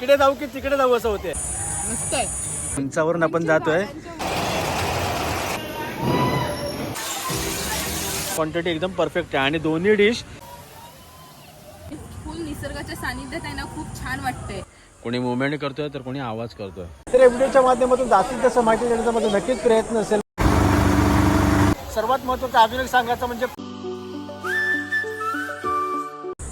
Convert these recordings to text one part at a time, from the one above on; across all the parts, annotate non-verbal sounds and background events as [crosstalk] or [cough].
इकडे जाऊ की तिकडे जाऊ असं होते. मस्त आहे. उंचावरून आपण जातोय. क्वांटिटी एकदम परफेक्ट आहे. आणि दोन्ही डिश फुल निसर्गाच्या सानिध्यात आहे ना खूप छान वाटते कोणी मुवमेंट करतोय तर कोणी आवाज करतोय. तर व्हिडिओच्या माध्यमातून जास्तीत जास्त माहिती देण्याचा माझा नक्कीच प्रयत्न असेल. सर्वात महत्वाचं अजून एक सांगायचं म्हणजे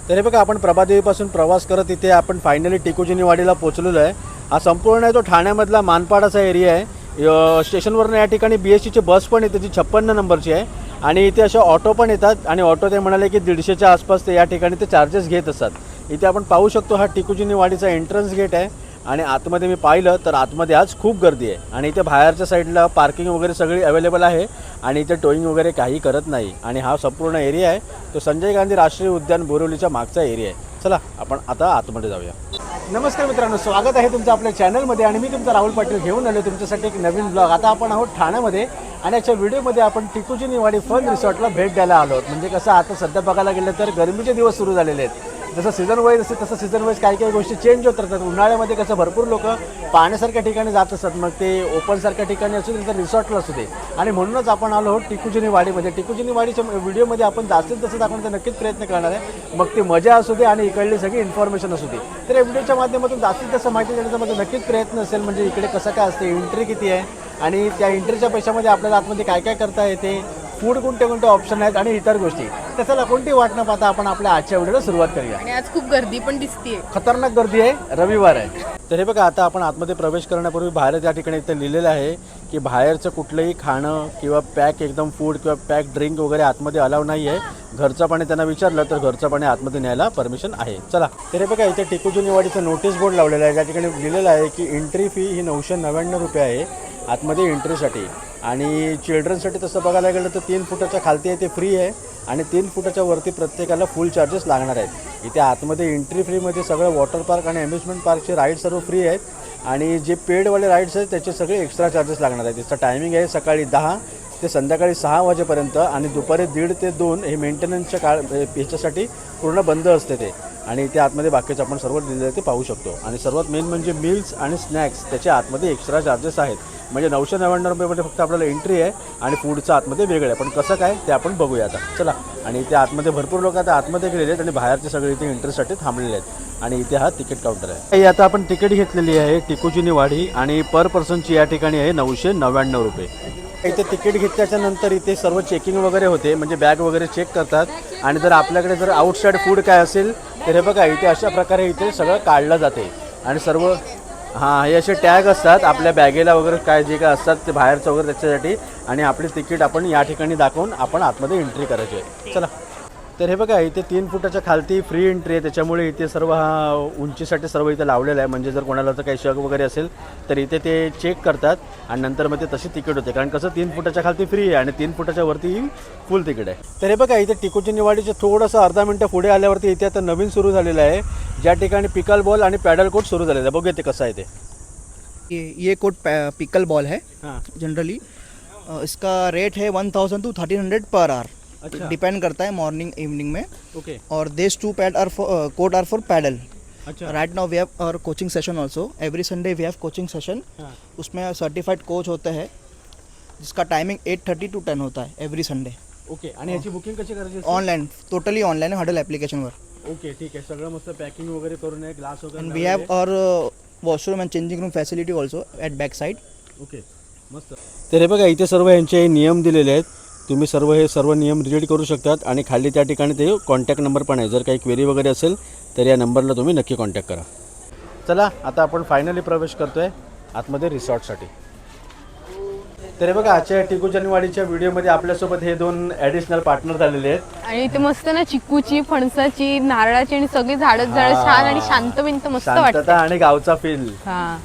तरी बघा आपण प्रभादेवीपासून प्रवास करत इथे आपण फायनली टिकोजिनी वाडीला पोचलेलो आहे. हा संपूर्ण आहे तो ठाण्यामधला मानपाडाचा एरिया आहे. स्टेशनवरनं स्टेशनवरून या ठिकाणी बी एस सीची बस पण येते जी छप्पन्न नंबरची आहे. आणि इथे अशा ऑटो पण येतात आणि ऑटो ते म्हणाले की दीडशेच्या आसपास ते या ठिकाणी ते चार्जेस घेत असतात. इथे आपण पाहू शकतो हा टिकुजिनी वाडीचा एंट्रन्स गेट आहे. आणि आतमध्ये मी पाहिलं तर आतमध्ये आज खूप गर्दी आहे. आणि इथे बाहेरच्या साईडला पार्किंग वगैरे सगळी अवेलेबल आहे आणि इथे टोईंग वगैरे काही करत नाही. आणि हा संपूर्ण एरिया आहे. तो संजय गांधी राष्ट्रीय उद्यान बोरिवलीच्या मागचा एरिया आहे. चला आपण आता आतमध्ये जाऊया. नमस्कार मित्रांनो स्वागत आहे तुमचं आपल्या चॅनलमध्ये आणि मी तुमचा राहुल पाटील घेऊन आलो तुमच्यासाठी एक नवीन ब्लॉग आता आपण आहोत ठाण्यामध्ये आणि याच्या व्हिडिओमध्ये आपण टिकूची निवाडी फन रिसॉर्टला भेट द्यायला आलो म्हणजे कसं आता सध्या बघायला गेलं तर गरमीचे दिवस सुरू झालेले आहेत. जसं सीझन वाईज असते तसं सीझन वाईज काही काही गोष्टी चेंज होत राहतात. उन्हाळ्यामध्ये कसं भरपूर लोक पाण्यासारख्या ठिकाणी जात असतात. मग ते ओपनसारख्या ठिकाणी असू दे तर रिसॉर्टला असू दे. आणि म्हणूनच आपण आलो आहोत टिकुजिनी वाडीमध्ये टिकुजिनी वाडीच्या व्हिडिओमध्ये आपण जास्तीत जास्त दाखवण्याचा नक्कीच प्रयत्न करणार आहे. मग ती मजा असू दे आणि इकडली सगळी इन्फॉर्मेशन असू दे. तर या व्हिडिओच्या माध्यमातून जास्तीत जास्त माहिती देण्याचा माझा नक्कीच प्रयत्न असेल. म्हणजे इकडे कसं काय असते एंट्री किती आहे? आणि त्या एंट्रीच्या पैशामध्ये आपल्याला आतमध्ये काय काय करता येते? फूड कोणते कोणते ऑप्शन आहेत आणि इतर गोष्टी. तर चला कोणती वाट न पाहता आपण आपल्या आजच्या व्हिडिओला सुरुवात करूया. आणि आज खूप गर्दी पण दिसतीये. खतरनाक गर्दी आहे रविवार आहे. तर हे बघा आता आपण आतमध्ये प्रवेश करण्यापूर्वी बाहेर त्या ठिकाणी इथं लिहिलेलं आहे की बाहेरचं कुठलंही खाणं किंवा पॅक एकदम फूड किंवा पॅक ड्रिंक वगैरे आतमध्ये अलाव नाही आहे घरचं पाणी त्यांना विचारलं तर घरचं पाणी आतमध्ये न्यायला परमिशन आहे. चला. तर हे बघा इथे टिकूजी निवाडीचं नोटीस बोर्ड लावलेलं आहे. त्या ठिकाणी लिहिलेलं आहे की एंट्री फी ही नऊशे नव्याण्णव रुपये आहे. आतमध्ये एंट्रीसाठी. आणि चिल्ड्रनसाठी तसं बघायला गेलं तर तीन फुटाच्या खालती आहे ते फ्री आहे. आणि तीन फुटाच्या वरती प्रत्येकाला फुल चार्जेस लागणार आहेत. इथे आतमध्ये एंट्री फ्रीमध्ये सगळं वॉटर पार्क आणि अम्युजमेंट पार्कचे राईड सर्व फ्री आहेत. आणि जे पेडवाले राईड्स आहेत त्याचे सगळे एक्स्ट्रा चार्जेस लागणार आहेत. त्याचं टायमिंग आहे सकाळी दहा ते संध्याकाळी सहा वाजेपर्यंत आणि दुपारी दीड ते दोन हे मेंटेनन्सच्या काळ ह्याच्यासाठी पूर्ण बंद असते ते. आणि इथे आतमध्ये बाकीचं आपण सर्व लिहिलेलं ते पाहू शकतो. आणि सर्वात मेन म्हणजे मिल्स आणि स्नॅक्स त्याच्या आतमध्ये एक्स्ट्रा चार्जेस आहेत. म्हणजे नऊशे नव्याण्णव रुपयेमध्ये फक्त आपल्याला एंट्री आहे आणि फूडचं आतमध्ये वेगळं आहे. पण कसं काय ते आपण बघूया आता. चला. आणि इथे आतमध्ये भरपूर लोक आता आतमध्ये गेलेले आहेत आणि बाहेरचे सगळे इथे एंट्रीसाठी थांबलेले आहेत. आणि इथे हा तिकीट काउंटर आहे. आता आपण तिकीट घेतलेली आहे टिकोजीनी वाडी आणि पर पर्सनची या ठिकाणी आहे नऊशे नव्याण्णव रुपये. इथे तिकीट घेतल्याच्या नंतर इथे सर्व चेकिंग वगैरे होते म्हणजे बॅग वगैरे चेक करतात. आणि जर आपल्याकडे जर आउटसाईड फूड काय असेल तर हे बघा इथे अशा प्रकारे इथे सगळं काढलं जाते. आणि सर्व हां हे असे टॅग असतात आपल्या बॅगेला वगैरे काय जे काय असतात ते बाहेरचं वगैरे त्याच्यासाठी. आणि आपली तिकीट आपण या ठिकाणी दाखवून आपण आतमध्ये एंट्री करायची आहे. चला. तर हे बघा इथे तीन फुटाच्या खालती फ्री एंट्री आहे. त्याच्यामुळे इथे सर्व हा उंचीसाठी सर्व इथे लावलेलं आहे. म्हणजे जर कोणाला जर काही शक वगैरे असेल तर इथे ते चेक करतात आणि नंतर मग ते तशी तिकीट होते. कारण कसं तीन फुटाच्या खालती फ्री आहे आणि तीन फुटाच्या वरती फुल तिकीट आहे. तर हे बघा इथे टिकोची निवाडीचे थोडंसं अर्धा मिनटं पुढे आल्यावरती इथे आता नवीन सुरू झालेलं आहे. ज्या ठिकाणी पिकल बॉल आणि पॅडल कोट सुरू झालेलं आहे. बघूया ते कसं आहे ते. ये ये कोट पिकल बॉल है हां. जनरली इसका रेट है one thousand two thirteen hundred per hour अच्छा. डिपेंड करता है मॉर्निंग इवनिंग में। ओके। और this two pad are court are for paddle अच्छा। Right now we have our coaching session also every Sunday we have coaching session उसमें certified coach होते हैं जिसका timing eight thirty to ten होता है every Sunday okay आणि ह्याची booking कशी करायची असते? ऑनलाइन टोटली ऑनलाइन है हडल एप्लीकेशनवर ओके ठीक आहे. सगळं मस्त पॅकिंग वगैरे करून आहे ग्लास वगैरे we have our washroom and changing room facility also at back side okay मस्त. तर हे बघा इथे सर्व यांचे नियम दिलेले आहेत. तुम्ही सर्व हे सर्व नियम रीड करू शकतात आणि खाली त्या ठिकाणी ते कॉन्टॅक्ट नंबर पण आहे. जर काही क्वेरी वगैरे असेल तर या नंबरला तुम्ही नक्की कॉन्टॅक्ट करा. चला आता आपण फायनली प्रवेश करतोय आतमध्ये रिसॉर्टसाठी. तर हे बघा आजच्या टिकू जनवाडीच्या व्हिडिओमध्ये आपल्यासोबत हे दोन ॲडिशनल पार्टनर झालेले आहेत. आणि इथे मस्त ना चिकूची फणसाची नारळाची आणि सगळी झाडच झाड. छान आणि शांत बिंत मस्त वाटत आणि गावचा फील हा.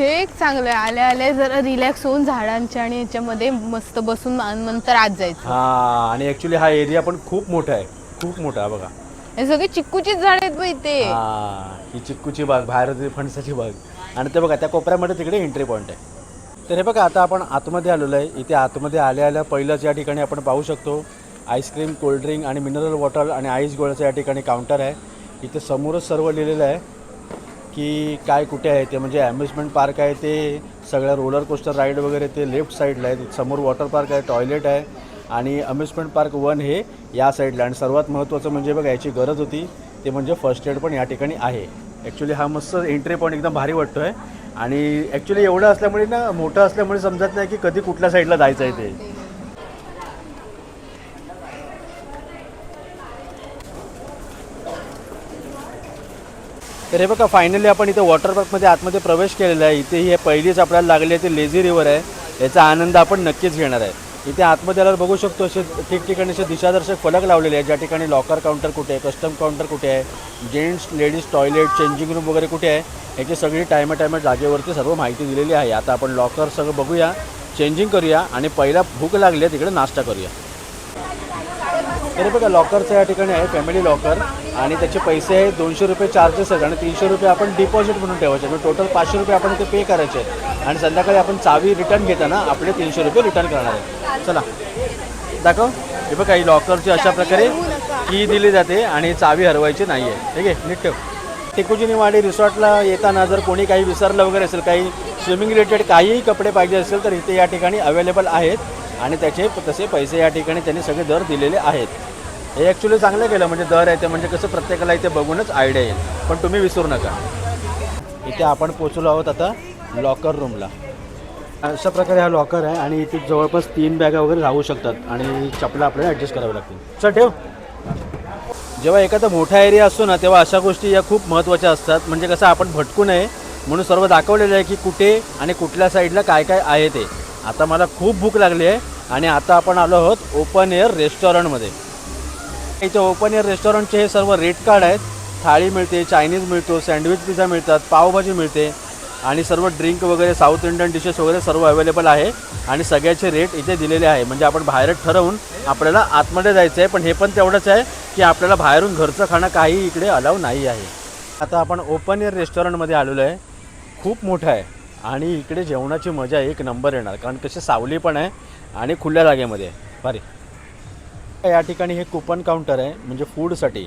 हे एक चांगलं आहे. आल्या आल्या जरा रिलॅक्स होऊन झाडांच्या आणि याच्यामध्ये मस्त बसून नंतर आज जायचं. हा आणि ऍक्च्युली हा एरिया पण खूप मोठा आहे. खूप मोठा आहे बघा. हे सगळे चिक्कूचीच झाड आहेत इथे. हा ही चिक्कूची बाग बाहेर होती फणसाची बाग. आणि ते बघा त्या कोपऱ्यामध्ये तिकडे एंट्री पॉईंट आहे. तर हे बघा आता आपण आतमध्ये आलेलो आहे. इथे आतमध्ये आल्या आल्या पहिलंच या ठिकाणी आपण पाहू शकतो. आईस्क्रीम कोल्ड्रिंक आणि मिनरल वॉटर आणि आईस गोळ्याचं या ठिकाणी काउंटर आहे. इथे समोरच सर्व लिहिलेलं आहे. की काय कुठे आहे ते म्हणजे ॲम्युजमेंट पार्क आहे ते सगळ्या रोलर कोस्टर राईड वगैरे ते लेफ्ट साईडला आहे समोर वॉटर पार्क आहे टॉयलेट आहे आणि अम्युजमेंट पार्क वन हे या साईडला आणि सर्वात महत्त्वाचं म्हणजे बघा याची गरज होती ते म्हणजे फर्स्ट एड पण या ठिकाणी आहे. ॲक्च्युली हा मस्त एंट्री पॉईंट एकदम भारी वाटतो आहे आणि ॲक्च्युली एवढं असल्यामुळे ना मोठं असल्यामुळे समजत नाही की कधी कुठल्या साईडला जायचं आहे ते. तर हे बघा फायनली आपण इथे वॉटर पार्कमध्ये आतमध्ये प्रवेश केलेला आहे. इथे ही पहिलीच आपल्याला लागली आहे ती लेझी रिव्हर आहे. याचा आनंद आपण नक्कीच घेणार आहे. इथे आतमध्ये आल्यावर बघू शकतो असे ठिकठिकाणी असे दिशादर्शक फलक लावलेले आहेत. ज्या ठिकाणी लॉकर काउंटर कुठे आहे कस्टम काउंटर कुठे आहे gents ladies toilet changing room वगैरे कुठे आहे याची सगळी टायमा टायमा जागेवरती सर्व माहिती दिलेली आहे. आता आपण लॉकर सगळं बघूया चेंजिंग करूया आणि पहिला भूक लागली आहे तिकडे नाश्ता करूया. तरी बघा लॉकरचं या ठिकाणी आहे फॅमिली लॉकर. आणि त्याचे पैसे आहेत दोनशे रुपये चार्जेस आहेत आणि तीनशे रुपये आपण डिपॉझिट म्हणून ठेवायचे. म्हणजे टोटल पाचशे रुपये आपण ते पे करायचे आहेत. आणि संध्याकाळी आपण चावी रिटर्न घेताना आपले तीनशे रुपये रिटर्न करणार आहे चला. दाखव. हे बघा ही लॉकरची अशा प्रकारे की दिली जाते आणि चावी हरवायची नाही आहे. ठीक आहे? नीट ठेव. टेकुजिनीवाडी रिसॉर्टला येताना जर कोणी काही विसरलं वगैरे असेल काही स्विमिंग रिलेटेड काहीही कपडे पाहिजे असेल तर इथे या ठिकाणी अवेलेबल आहेत. आणि त्याचे तसे पैसे या ठिकाणी त्यांनी सगळे दर दिलेले आहेत. हे ॲक्च्युली चांगलं केलं म्हणजे दर आहे ते म्हणजे कसं प्रत्येकाला इथे बघूनच आयडिया येईल. पण तुम्ही विसरू नका. इथे आपण पोचलो आहोत आता लॉकर रूमला अशा प्रकारे हा लॉकर आहे आणि इथे जवळपास तीन बॅगा वगैरे राहू शकतात आणि चपला आपल्याला ॲडजस्ट कराव्या लागतील. चल ठेव. जेव्हा एखादा मोठा एरिया असतो ना तेव्हा अशा गोष्टी या खूप महत्त्वाच्या असतात. म्हणजे कसं आपण भटकू नये म्हणून सर्व दाखवलेलं आहे की कुठे आणि कुठल्या साईडला काय काय आहे ते. आता मला खूप भूक लागली आहे आणि आता आपण आलो आहोत ओपन एअर रेस्टॉरंटमध्ये. इथे ओपन एअर रेस्टॉरंटचे हे सर्व रेट कार्ड आहेत. थाळी मिळते चायनीज मिळतो सँडविच पिझ्झा मिळतात पावभाजी मिळते आणि सर्व ड्रिंक वगैरे साऊथ इंडियन डिशेस वगैरे सर्व अवेलेबल आहे आणि सगळ्याचे रेट इथे दिलेले आहे. म्हणजे आपण बाहेर ठरवून आपल्याला आतमध्ये जायचं आहे पण हे पण तेवढंच आहे की आपल्याला बाहेरून घरचं खाणं काही इकडे अलाव नाही आहे. आता आपण ओपन एअर रेस्टॉरंटमध्ये आलेलो आहे. खूप मोठं आहे. आणि इकडे जेवणाची मजा एक नंबर येणार कारण कशी सावली पण आहे आणि खुल्या जागेमध्ये आहे. भारी. या ठिकाणी हे कुपन काउंटर आहे म्हणजे फूडसाठी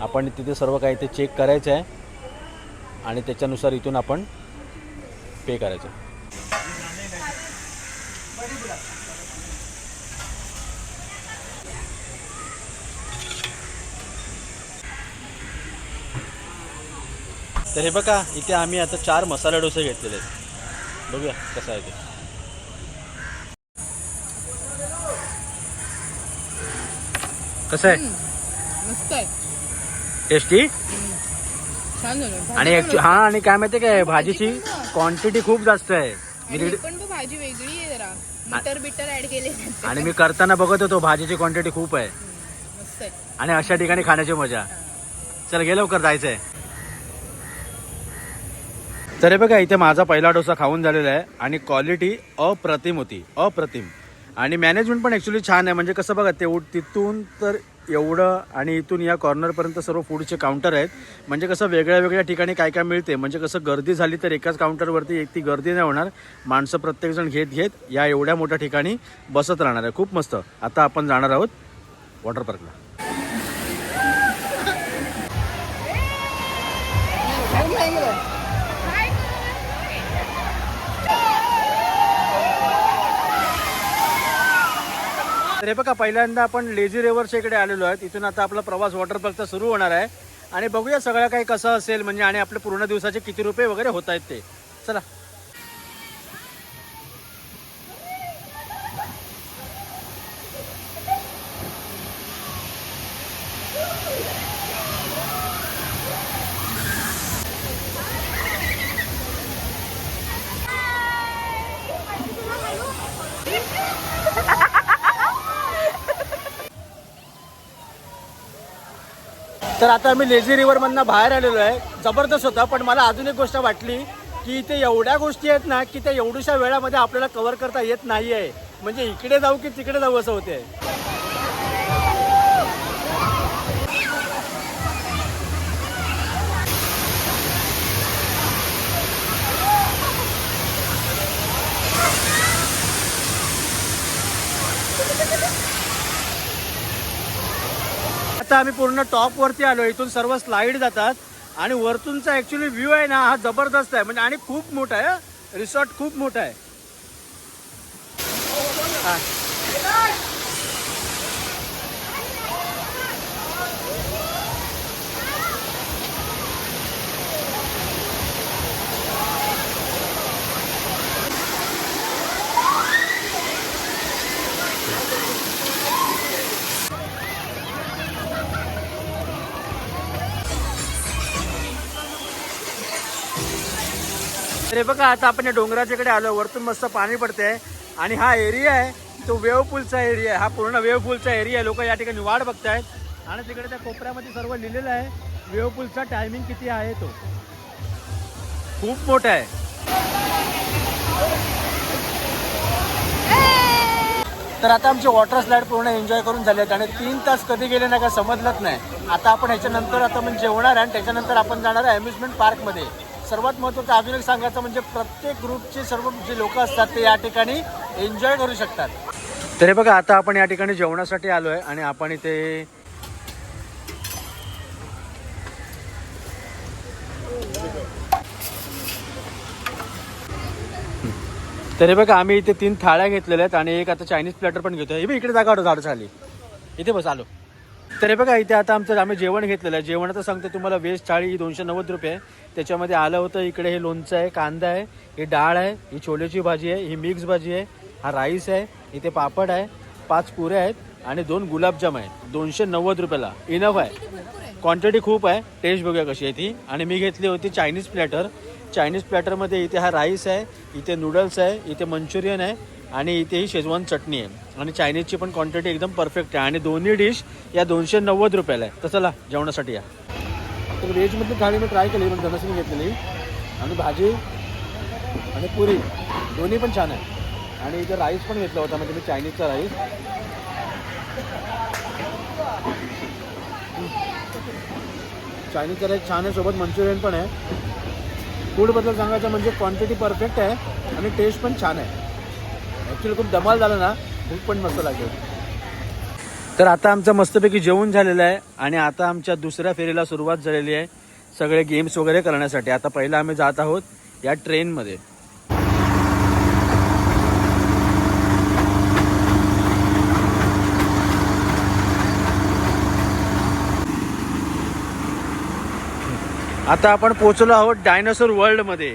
आपण तिथे सर्व काही ते चेक करायचं आहे आणि त्याच्यानुसार इथून आपण पे करायचं. तर हे बघा इथे आम्ही आता चार मसाला डोसे घेतलेले आहेत. बघूया कसं आहे ते. कसं आहे? मस्त आहे. टेस्टी? छान झालं. आणि हा आणि काय माहिती काय भाजीची क्वांटिटी खूप जास्त आहे. मी आणि रीड- पण तो भाजी वेगळी आहे जरा. बिटर बिटर ऍड केले आणि मी करताना बघत होतो भाजीची क्वांटिटी खूप आहे. मस्त आहे. आणि अशा ठिकाणी खाण्याची मजा. चल गे लवकर जायचंय. तर हे बघा इथे माझा पहिला डोसा खाऊन झालेला आहे आणि क्वालिटी अप्रतिम होती अप्रतिम. आणि मॅनेजमेंट पण ॲक्च्युली छान आहे. म्हणजे कसं बघा तेवढ तिथून तर एवढं आणि इथून या कॉर्नरपर्यंत सर्व फूडचे काउंटर आहेत. म्हणजे कसं वेगळ्या वेगळ्या ठिकाणी काय काय मिळते. म्हणजे कसं गर्दी झाली तर एकाच काउंटरवरती एक ती गर्दी नाही होणार. माणसं प्रत्येकजण घेत घेत या एवढ्या मोठ्या ठिकाणी बसत राहणार आहे. खूप मस्त. आता आपण जाणार आहोत वॉटर पार्कला तर हे बघा पहिल्यांदा आपण लेझी रिव्हरच्या इकडे आलेलो आहे. तिथून आता आपला प्रवास वॉटर पार्कचा सुरू होणार आहे. आणि बघूया सगळं काही कसं असेल म्हणजे आणि आपले पूर्ण दिवसाचे किती रुपये वगैरे होत आहेत ते. चला. तर आता आम्ही लेझी रिव्हरमधनं बाहेर आलेलो आहे. जबरदस्त होता पण मला अजून एक गोष्ट वाटली की इथे एवढ्या गोष्टी आहेत ना की त्या एवढ्याशा वेळामध्ये आपल्याला कव्हर करता येत नाही आहे म्हणजे इकडे जाऊ की तिकडे जाऊ असं होते आता आम्ही पूर्ण टॉप वरती आलो इथून सर्व स्लाईड जातात. आणि वरतूनचा ॲक्च्युली व्ह्यू आहे ना हा जबरदस्त आहे. म्हणजे आणि खूप मोठा आहे रिसॉर्ट खूप मोठा आहे. अरे बघा आता आपण या डोंगराच्याकडे आलो. वरतून मस्त पाणी पडते आणि हा एरिया आहे तो वेव पूलचा एरिया आहे. हा पूर्ण वेव पूलचा एरिया आहे. लोक या ठिकाणी वाट बघतायत. आणि तिकडे त्या कोपऱ्यामध्ये सर्व लिहिलेलं आहे वेव पूलचा टायमिंग किती आहे तो. खूप मोठा आहे. तर आता आमचे वॉटर स्लाईड पूर्ण एन्जॉय करून झालेत आणि तीन तास कधी गेले नाही का समजलंच नाही. आता आपण ह्याच्यानंतर आता म्हणजे जेवणार आहे आणि त्याच्यानंतर आपण जाणार आहे अम्युजमेंट पार्कमध्ये सर्वात महत्त्वाचं अजून एक सांगायचं म्हणजे प्रत्येक ग्रुपचे सर्व जे लोक असतात ते या ठिकाणी एन्जॉय करू शकतात. तरी बघा आता आपण या ठिकाणी जेवणासाठी आलो आहे आणि आपण इथे तरी बघा आम्ही इथे तीन थाळ्या घेतलेल्या आहेत आणि एक आता चायनीज प्लॅटर पण घेतोय. हे इकडे जागा झाडं झाली. इथे बस आलो. तर हे बघा इथे आता आमचं आम्ही जेवण घेतलेलं आहे. जेवणाचं सांगतो तुम्हाला व्हेज थाळी ही दोनशे नव्वद रुपये आहे. त्याच्यामध्ये आलं होतं इकडे हे लोणचं आहे कांदा आहे ही डाळ आहे ही छोल्याची भाजी आहे ही मिक्स भाजी आहे हा राईस आहे इथे पापड आहे पाच पुऱ्या आहेत आणि दोन गुलाबजाम आहेत. दोनशे नव्वद रुपयाला. इनफ आहे. क्वांटिटी खूप आहे. टेस्ट बघूया कशी आहे ती. आणि मी घेतली होती चायनीज प्लॅटर चायनीज प्लॅटरमध्ये इथे हा राईस आहे इथे नूडल्स आहे इथे मंचुरियन आहे आणि इथे ही शेजवान चटणी आहे. आणि चायनीजची पण क्वांटिटी एकदम परफेक्ट आहे. आणि दोन्ही डिश या दोनशे नव्वद रुपयाला आहे. तर चला जेवणासाठी या. तर व्हेजमधली थाळी मी ट्राय केली पण धनसनी घेतलेली. आणि भाजी आणि पुरी दोन्ही पण छान आहे. आणि इथे राईस पण घेतला होता म्हणजे मी चायनीजचा राईस चायनीजचा राईस छान आहे सोबत मंचुरियन पण आहे. फूडबद्दल सांगायचं म्हणजे क्वांटिटी परफेक्ट आहे आणि टेस्ट पण छान आहे. ॲक्च्युली खूप धमाल झाला ना भूक पण मस्त लागेल. तर आता आमचं मस्तपैकी जेवण झालेलं आहे आणि आता आमच्या दुसऱ्या फेरीला सुरुवात झालेली आहे सगळे गेम्स वगैरे करण्यासाठी. आता पहिला आम्ही जात आहोत या ट्रेनमध्ये आता आपण पोहोचलो आहोत डायनासोर वर्ल्डमध्ये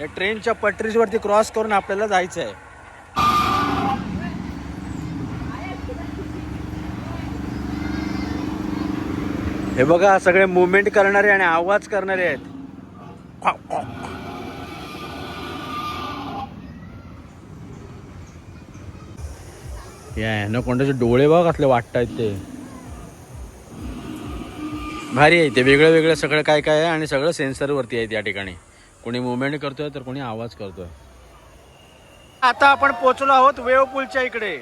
या ट्रेनच्या पटरीवरती क्रॉस करून आपल्याला जायचं आहे हे बघा सगळे मुवमेंट करणारे आणि आवाज करणारे आहेत. क्वाक, या ना कोणाचे डोळे बघ असले वाटतायत ते. भारी आहे ते वेगळं वेगळं सगळं काय काय आहे आणि सगळं सेन्सरवरती आहे त्या ठिकाणी. कोणी मुवमेंट करतोय तर कोणी आवाज करतोय. आता आपण पोहोचलो आहोत वेव पूलच्या इकडे.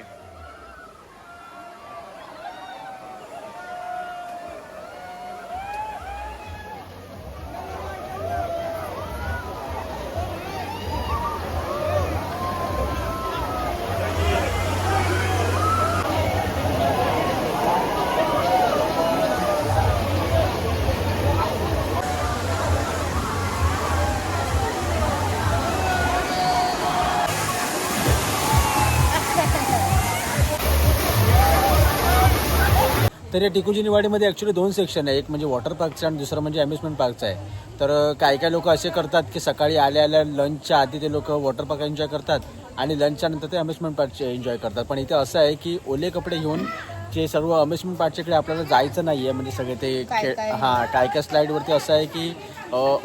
तर या टिकुजी ॲक्च्युली दोन सेक्शन आहे. एक म्हणजे वॉटर पार्कचं आणि दुसरं म्हणजे अम्युजमेंट पार्कचं आहे. तर काही काही लोक असे करतात की सकाळी आल्या आल्या लंचच्या आधी ते लोक वॉटर पार्क एन्जॉय करतात आणि लंचच्या नंतर ते अम्युजमेंट पार्कचे एन्जॉय करतात. पण इथे असं आहे की ओले कपडे घेऊन जे सर्व अम्युजमेंट पार्कच्याकडे आपल्याला जायचं नाही आहे म्हणजे सगळे ते काय खेळ काय? हां काय काय स्लाईडवरती असं आहे की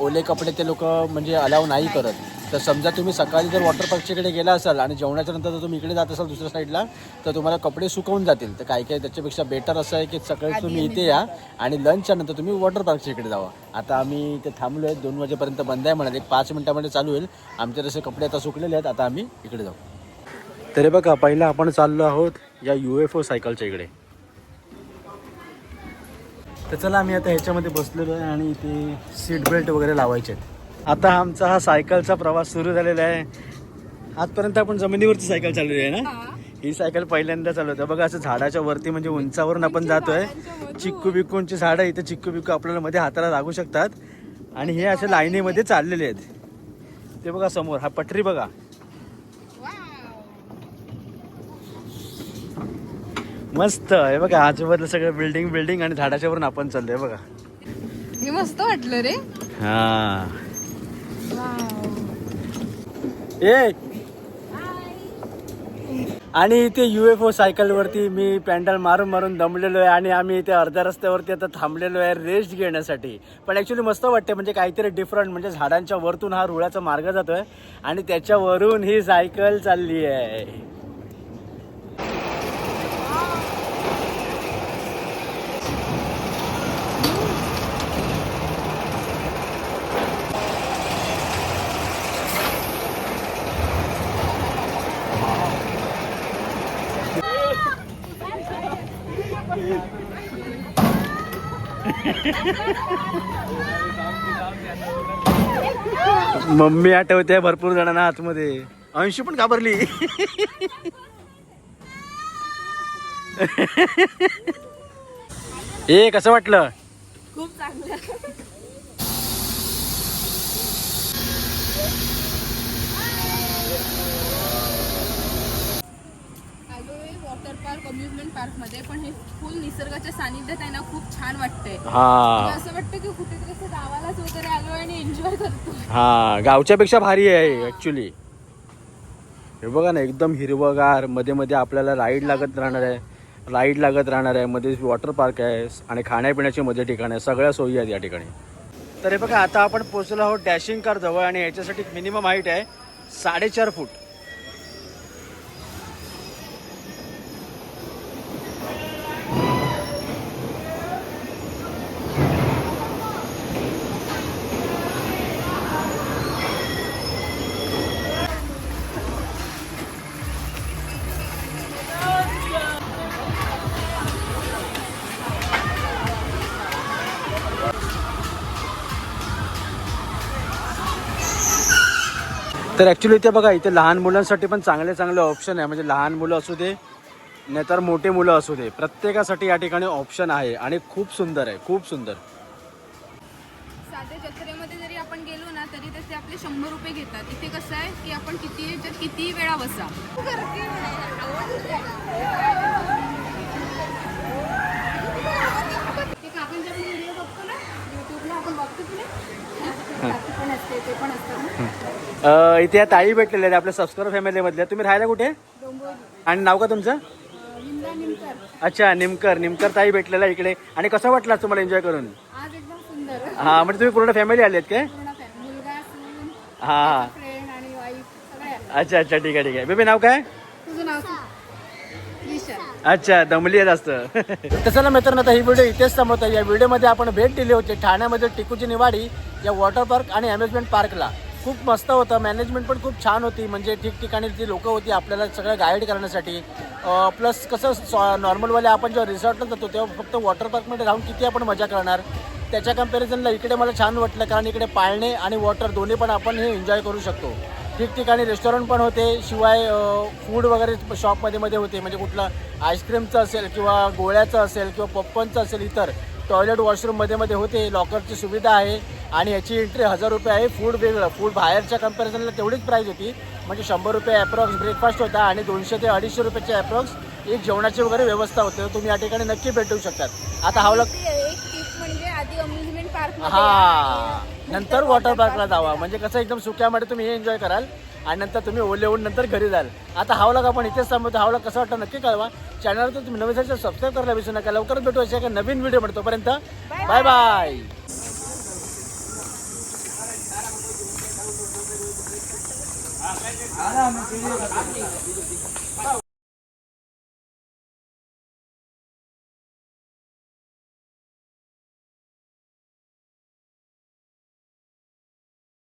ओले कपडे ते लोक म्हणजे अलाव नाही करत. तर समजा तुम्ही सकाळी जर वॉटर पार्कच्याकडे गेला असाल आणि जेवणाच्या नंतर जर तुम्ही इकडे जात असाल दुसऱ्या साईडला तर तुम्हाला कपडे सुकवून जातील. तर काही काही त्याच्यापेक्षा बेटर असं आहे की सकाळी तुम्ही इथे या आणि लंचच्या नंतर तुम्ही वॉटर पार्कच्या इकडे जावा. आता आम्ही इथे थांबलो आहे दोन वाजेपर्यंत बंद आहे म्हणाले एक पाच मिनिटामध्ये चालू होईल. आमचे तसे कपडे आता सुकलेले आहेत आता आम्ही इकडे जाऊ. तरी बघा पहिला आपण चाललो आहोत या यू एफ ओ सायकलच्या इकडे. तर चला आम्ही आता ह्याच्यामध्ये बसलेलो आहे आणि इथे सीट बेल्ट वगैरे लावायचे आहेत. आता आमचा हा सायकलचा प्रवास सुरू झालेला आहे. आजपर्यंत आपण जमिनीवरती सायकल चाललेली आहे ना? ही. सायकल पहिल्यांदा चालवते बघा असं झाडाच्या वरती म्हणजे उंचावरून आपण जातोय. चिक्कू बिक्कूंची झाडं इथे चिक्कू बिक्कू आपल्याला मध्ये हाताला लागू शकतात. आणि हे असे लाईनीमध्ये चाललेले आहेत. ते बघा समोर हा पटरी बघा. मस्त. हे बघा आजूबाजूला सगळं बिल्डिंग बिल्डिंग आणि झाडाच्या वरून आपण चाललोय बघा. हे मस्त वाटलं रे. हा. ए. आणि इथे यू एफ ओ सायकलवरती मी पॅन्डल मारून मारून दमलेलो आहे आणि आम्ही इथे अर्ध्या रस्त्यावरती आता थांबलेलो आहे रेस्ट घेण्यासाठी. पण ॲक्च्युली मस्त वाटते म्हणजे काहीतरी डिफरंट म्हणजे झाडांच्या वरतून हा रुळाचा मार्ग जातोय आणि त्याच्यावरून ही सायकल चालली आहे. मम्मी आठवते भरपूर जणांना आतमध्ये. अंशी पण घाबरली. [laughs] ए कसं वाटलं? खूप चांगलं आलोय वॉटर पार्क अम्युजमेंट पार्कमध्ये पण हे फुल निसर्गाच्या सानिध्यात आहे ना खूप छान वाटतंय. हा. असं वाटतं की कुठेतरी असं गावालाच वगैरे आलोय आणि एन्जॉय करतो हा गावच्या पेक्षा भारी आहे ऍक्च्युली हे बघा ना एकदम हिरवगारमध्ये मध्ये आपल्याला राईड लागत राहणार आहे. राईड लागत राहणार आहे मध्ये वॉटर पार्क आहे आणि खाण्यापिण्याची मध्ये ठिकाण आहे सगळ्या सोयी आहेत या ठिकाणी. तर हे बघा आता आपण पोहोचलो आहोत डॅशिंग कार जवळ आणि याच्यासाठी मिनिमम हाईट आहे साडेचार फूट तर ॲक्च्युली इथे बघा इथे लहान मुलांसाठी पण चांगले चांगले ऑप्शन आहे. म्हणजे लहान मुलं असू दे नाहीतर मोठे मुलं असू दे प्रत्येकासाठी या ठिकाणी ऑप्शन आहे आणि खूप सुंदर आहे खूप सुंदर. साध्या जत्रेमध्ये जरी आपण गेलो ना तरी त्याचे आपले शंभर रुपये घेतात. इथे कसं आहे की आपण किती याच्यात किती वेळा बसा. आपण व्हिडिओ बघतो ना युट्यूबला आपण बघतो की नाही? ते पण असते ते पण असतात ना. अं, इथे या ताई भेटलेल्या आहेत आपल्या सबस्क्राईब फॅमिलीमधल्या तुम्ही राहायला कुठे? आणि नाव का तुमचं? अच्छा निमकर. निमकर ताई भेटलेला इकडे. आणि कसा वाटला तुम्हाला एन्जॉय करून? आज एकदम सुंदर. हा म्हणजे तुम्ही पूर्ण फॅमिली आलेत काय? पूर्ण family. मुलगा सून हा हा. फ्रेंड आणि वाईफ सगळे आले. अच्छा अच्छा ठीक आहे ठीक आहे. बेबी नाव काय? तुझं नाव सांग. विशाल अच्छा दमली आहे जास्त. [laughs] तसं ना मित्रांनो आता ही व्हिडिओ इथेच थांबवतो. या व्हिडिओमध्ये आपण भेट दिली होती ठाण्यामध्ये टिकूची निवाडी या वॉटर पार्क आणि अम्युजमेंट पार्कला खूप मस्त होतं. मॅनेजमेंट पण खूप छान होती. म्हणजे ठिकठिकाणी जी लोकं होती आपल्याला सगळं गाईड करण्यासाठी. प्लस कसं नॉर्मलवाले आपण जेव्हा रिसॉर्टला जातो तेव्हा फक्त वॉटर पार्कमध्ये राहून किती आपण मजा करणार? त्याच्या कम्पॅरिझनला इकडे मला छान वाटलं कारण इकडे पाळणे आणि वॉटर दोन्ही पण आपण हे एन्जॉय करू शकतो. ठिकठिकाणी रेस्टॉरंट पण होते. शिवाय फूड वगैरे शॉपमध्ये मध्ये होते. म्हणजे कुठलं आईस्क्रीमचं असेल किंवा गोळ्याचं असेल किंवा पॉपकॉर्नचं असेल इतर टॉयलेट वॉशरूममध्ये मध्ये होते लॉकरची सुविधा आहे आणि याची एंट्री हजार रुपये आहे. फूड वेगळं. फूड बाहेरच्या कम्पॅरिझनला तेवढीच प्राईस होती. म्हणजे शंभर रुपये अप्रॉक्स ब्रेकफास्ट होता आणि दोनशे ते अडीचशे रुपयाचे अप्रॉक्स एक जेवणाची वगैरे व्यवस्था होते. तुम्ही या ठिकाणी नक्की भेटू शकतात. आता हा टिप म्हणजे हा. नंतर वॉटर पार्कला जावा. म्हणजे कसं एकदम सुक्यामध्ये तुम्ही हे एन्जॉय कराल. आणि नंतर तुम्ही ओले होऊन नंतर घरी जाल. आता हावला आपण इथेच थांबवतो. हावला कसं वाटतं नक्की कळवा. चॅनलवर तुम्ही नवीन असेल सबस्क्राईब करायला विसरू नका. लवकरच भेटू अशा एका नवीन व्हिडिओ म्हणतोपर्यंत बाय बाय